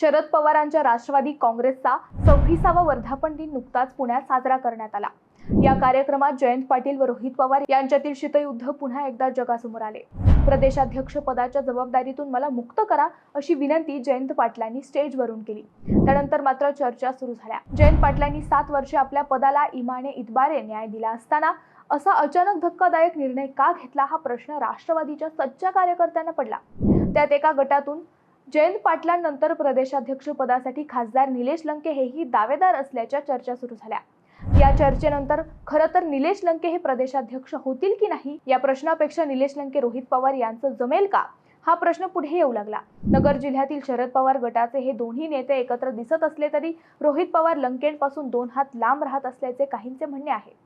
शरद पवारांच्या राष्ट्रवादी काँग्रेसचा चौतीसावा वर्धापन दिन नुकताच पुण्यात साजरा करण्यात आला. या कार्यक्रमात जयंत पाटील व रोहित पवार यांच्यातील शीतयुद्ध पुन्हा एकदा जगासमोर आले. प्रदेशाध्यक्ष पदाच्या जबाबदारीतून मला मुक्त करा अशी विनंती जयंत पाटलांनी स्टेजवरून केली. त्यानंतर मात्र चर्चा सुरू झाल्या. जयंत पाटलांनी सात वर्षे आपल्या पदाला इमाने इतबारे न्याय दिला असताना असा अचानक धक्कादायक निर्णय का घेतला हा प्रश्न राष्ट्रवादीच्या सच्च्या कार्यकर्त्यांना पडला. त्यात एका गटातून जयंत पाटलांनंतर प्रदेशाध्यक्ष पदासाठी खासदार निलेश लंके हेही दावेदार असल्याच्या चर्चा सुरू झाल्या. या चर्चेनंतर खरं तर निलेश लंके हे प्रदेशाध्यक्ष होतील की नाही या प्रश्नापेक्षा निलेश लंके रोहित पवार यांचं जमेल का? हा प्रश्न पुढे येऊ लागला. नगर जिल्ह्यातील शरद पवार गटाचे हे दोन्ही नेते एकत्र दिसत असले तरी रोहित पवार लंकेंपासून दोन हात लांब राहत असल्याचे काहींचे म्हणणे आहे.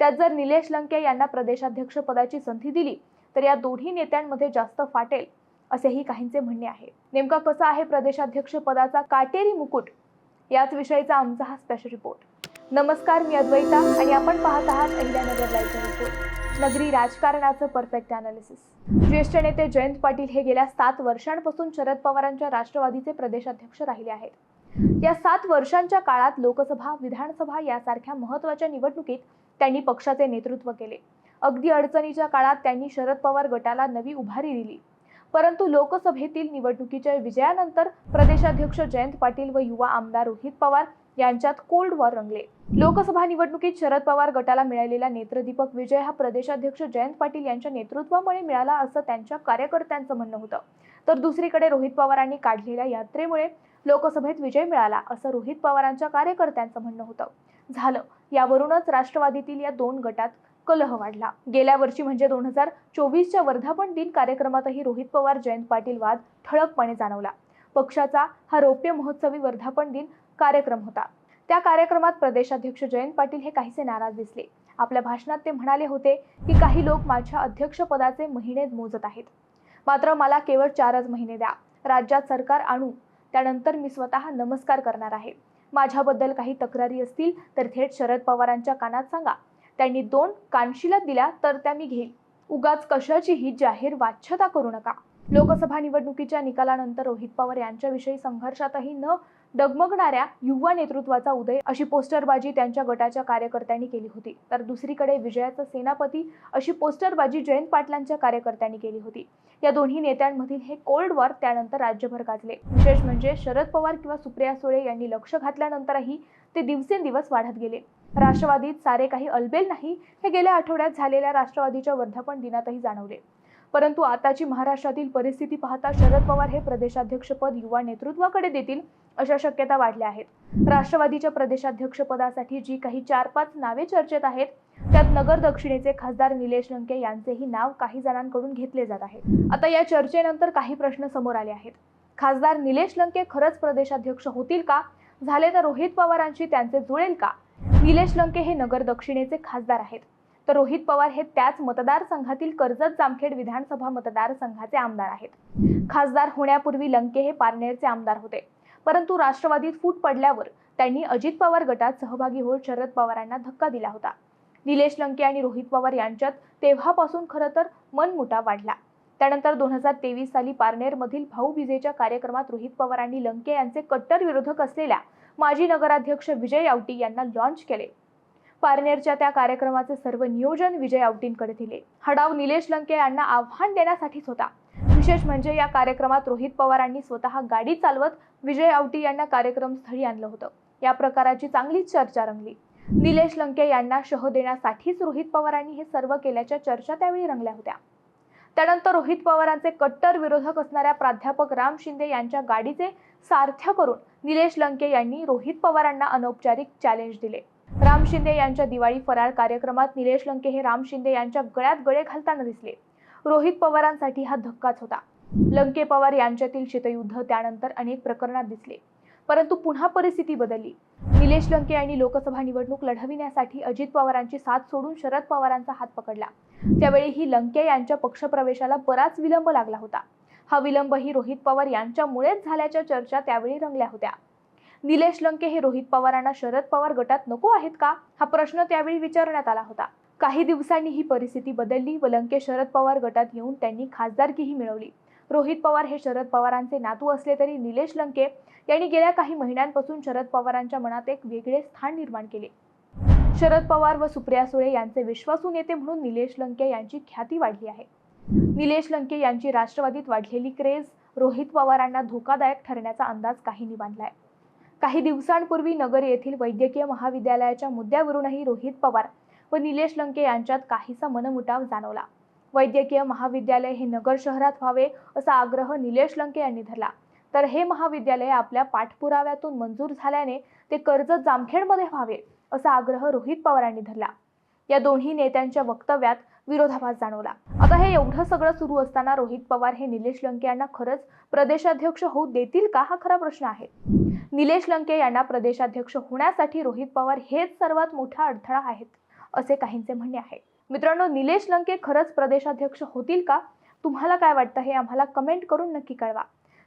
त्यात जर निलेश लंके यांना प्रदेशाध्यक्ष पदाची संधी दिली तर या दोन्ही नेत्यांमध्ये जास्त फाटेल. असेही काहींचे म्हणणे आहे. नेमका कसा आहे प्रदेशाध्यक्ष पदाचा काटेरी मुकुट? याच विषयीचा आमचा हा स्पेशल रिपोर्ट नमस्कार मी अद्वैता आणि आपण पाहत आहात अहिल्यानगर लाईव्ह रिपोर्ट नगरी राजकारणाचं परफेक्ट अनालिसिस ज्येष्ठ नेते जयंत पाटील हे गेल्या सात वर्षांपासून शरद पवारांच्या राष्ट्रवादीचे प्रदेशाध्यक्ष राहिले आहेत. या सात वर्षांच्या काळात लोकसभा विधानसभा यासारख्या महत्त्वाच्या निवडणुकीत त्यांनी पक्षाचे नेतृत्व केले. अगदी अडचणीच्या काळात त्यांनी शरद पवार गटाला नवी उभारी दिली. परंतु लोकसभेतील निवडणुकीच्या विजयानंतर प्रदेशाध्यक्ष जयंत पाटील व युवा आमदार रोहित पवार यांच्यात कोल्ड वॉर रंगले. लोकसभा निवडणुकीत शरद पवार गटाला मिळालेला नेत्रदीपक विजय हा प्रदेशाध्यक्ष जयंत पाटील यांच्या नेतृत्वामुळे मिळाला असं त्यांच्या कार्यकर्त्यांचं म्हणणं होतं. तर दुसरीकडे रोहित पवारांनी काढलेल्या यात्रेमुळे लोकसभेत विजय मिळाला असं रोहित पवारांच्या कार्यकर्त्यांचं म्हणणं होतं. झालं. यावरूनच राष्ट्रवादीतील या दोन गटात कलह वाढला गेल्या वर्षी म्हणजे दोन हजार चोवीसच्या वर्धापन दिन कार्यक्रमातही रोहित पवार जयंत पाटील वाद ठळकपणे जाणवला. पक्षाचा हा रौप्य महोत्सवी वर्धापन दिन कार्यक्रम होता. त्या कार्यक्रमात प्रदेशाध्यक्ष जयंत पाटील हे काहीसे नाराज दिसले. आपल्या भाषणात ते म्हणाले होते की काही लोक माझ्या अध्यक्षपदाचे महिने मोजत आहेत. मात्र मला केवळ चारच महिने द्या. राज्यात सरकार आणू. त्यानंतर मी स्वतः नमस्कार करणार आहे. माझ्याबद्दल काही तक्रारी असतील तर थेट शरद पवारांच्या कानात सांगा. त्यांनी दोन कानशिला दिल्या तर त्या मी घेईल. उगाच कशाचीही जाहीर वाच्यता करू नका. लोकसभा निवडणुकीच्या निकालानंतर रोहित पवार यांच्याविषयी संघर्षातही न डगमगणाऱ्या युवा नेतृत्वाचा उदय अशी पोस्टरबाजी त्यांच्या गटाच्या कार्यकर्त्यांनी केली होती. तर दुसरीकडे विजयाचा सेनापती अशी पोस्टरबाजी जयंत पाटलांच्या कार्यकर्त्यांनी केली होती. या दोन्ही नेत्यांमधील हे कोल्ड वॉर त्यानंतर राज्यभर गाजले. विशेष म्हणजे शरद पवार किंवा सुप्रिया सुळे यांनी लक्ष घातल्यानंतरही ते दिवसेंदिवस वाढत गेले. राष्ट्रवादीत सारे काही अलबेल नाही हे गेल्या आठवड्यात झालेल्या राष्ट्रवादीच्या वर्धापन दिनातही जाणवले. परंतु आताची महाराष्ट्रातील परिस्थिती पाहता शरद पवार हे प्रदेशाध्यक्षपद युवा नेतृत्वाकडे देतील अशा शक्यता वाढल्या आहेत. राष्ट्रवादीच्या प्रदेशाध्यक्षपदासाठी जी काही चार पाच नावे चर्चेत आहेत त्यात नगर दक्षिणेचे खासदार निलेश लंके यांचेही नाव काही जणांकडून घेतले जात आहे. आता या चर्चेनंतर काही प्रश्न समोर आले आहेत. खासदार निलेश लंके खरंच प्रदेशाध्यक्ष होतील का? झाले तर रोहित पवारांशी त्यांचे जुळेल का? निलेश लंके हे नगर दक्षिणेचे खासदार आहेत. तर रोहित पवार हे त्याच मतदारसंघातील कर्जत जामखेड विधानसभा मतदारसंघाचे आमदार आहेत. खासदार होण्यापूर्वी लंके हे पारनेरचे आमदार होते. परंतु राष्ट्रवादीत फूट पडल्यावर त्यांनी अजित पवार गटात सहभागी होत शरद पवारांना धक्का दिला होता. निलेश लंके आणि रोहित पवार यांच्यात तेव्हापासून खरं तर मनमुटा वाढला. त्यानंतर दोन हजार तेवीस साली पारनेरमधील भाऊबीजेच्या कार्यक्रमात रोहित पवारांनी लंके यांचे कट्टर विरोधक असलेल्या माजी नगराध्यक्ष विजय आवटी यांना लॉन्च केले. पारनेरच्या त्या कार्यक्रमाचे सर्व नियोजन विजय आवटींकडे दिले. हडाव निलेश लंके यांना आव्हान देण्यासाठीच होता. विशेष म्हणजे या कार्यक्रमात रोहित पवारांनी स्वतः गाडी चालवत विजय आवटी यांना कार्यक्रम स्थळी आणलं होतं. या प्रकाराची चांगलीच चर्चा रंगली. निलेश लंके यांना शह देण्यासाठीच रोहित पवारांनी हे सर्व केल्याच्या चर्चा त्यावेळी रंगल्या होत्या. त्यानंतर रोहित पवारांचे कट्टर विरोधक असणाऱ्या प्राध्यापक राम शिंदे यांच्या गाडीचे सारथ्य करून निलेश लंके यांनी रोहित पवारांना अनौपचारिक चॅलेंज दिले. राम शिंदे यांच्या दिवाळी फराळ कार्यक्रमात निलेश लंके हे राम शिंदे यांच्या गळ्यात गळे घालताना दिसले. रोहित पवारांसाठी हा धक्काच होता. लंके पवार यांच्यातील शीतयुद्ध त्यानंतर अनेक प्रकरणात दिसले. परंतु पुन्हा परिस्थिती बदलली. निलेश लंके यांनी लोकसभा निवडणूक लढविण्यासाठी अजित पवारांची साथ सोडून शरद पवारांचा हात पकडला. त्यावेळी ही लंके यांच्या पक्षप्रवेशाला बराच विलंब लागला होता. हा विलंबही रोहित पवार यांच्यामुळेच झाल्याच्या चर्चा त्यावेळी रंगल्या होत्या. निलेश लंके हे रोहित पवारांना शरद पवार गटात नको आहेत का? हा प्रश्न त्यावेळी विचारण्यात आला होता. काही दिवसांनी ही परिस्थिती बदलली व लंके शरद पवार गटात येऊन त्यांनी खासदारकीही मिळवली. रोहित पवार हे शरद पवारांचे नातू असले तरी निलेश लंके यांनी गेल्या काही महिन्यांपासून शरद पवारांच्या मनात एक वेगळे स्थान निर्माण केले. शरद पवार व सुप्रिया सुळे यांचे विश्वासू नेते म्हणून निलेश लंके यांची ख्याती वाढली आहे. निलेश लंके यांची राष्ट्रवादीत वाढलेली क्रेज रोहित पवारांना धोकादायक ठरण्याचा अंदाज काहींनी बांधलाय काही दिवसांपूर्वी नगर येथील वैद्यकीय महाविद्यालयाच्या मुद्द्यावरूनही रोहित पवार व निलेश लंके यांच्यात काहीसा मनमुटाव जाणवला. वैद्यकीय महाविद्यालय हे नगर शहरात व्हावे असा आग्रह निलेश लंके यांनी धरला. तर हे महाविद्यालय आपल्या पाठपुराव्यातून मंजूर झाल्याने ते कर्ज जामखेडमध्ये व्हावे असा आग्रह रोहित पवारांनी धरला. या दोन्ही नेत्यांच्या वक्तव्यात विरोधाभास जाणवला. आता हे एवढं सगळं सुरू असताना रोहित पवार हे निलेश लंके यांना खरंच प्रदेशाध्यक्ष होऊ देतील का हा खरा प्रश्न आहे? निलेश लंके यांना प्रदेशाध्यक्ष होण्यासाठी रोहित पवार हेच सर्वात मोठा अडथळा आहेत असे काहींचे म्हणणे आहे. मित्रांनो निलेश लंके खरंच प्रदेशाध्यक्ष होतील का? तुम्हाला काय वाटतं हे आम्हाला कमेंट करून नक्की कळवा.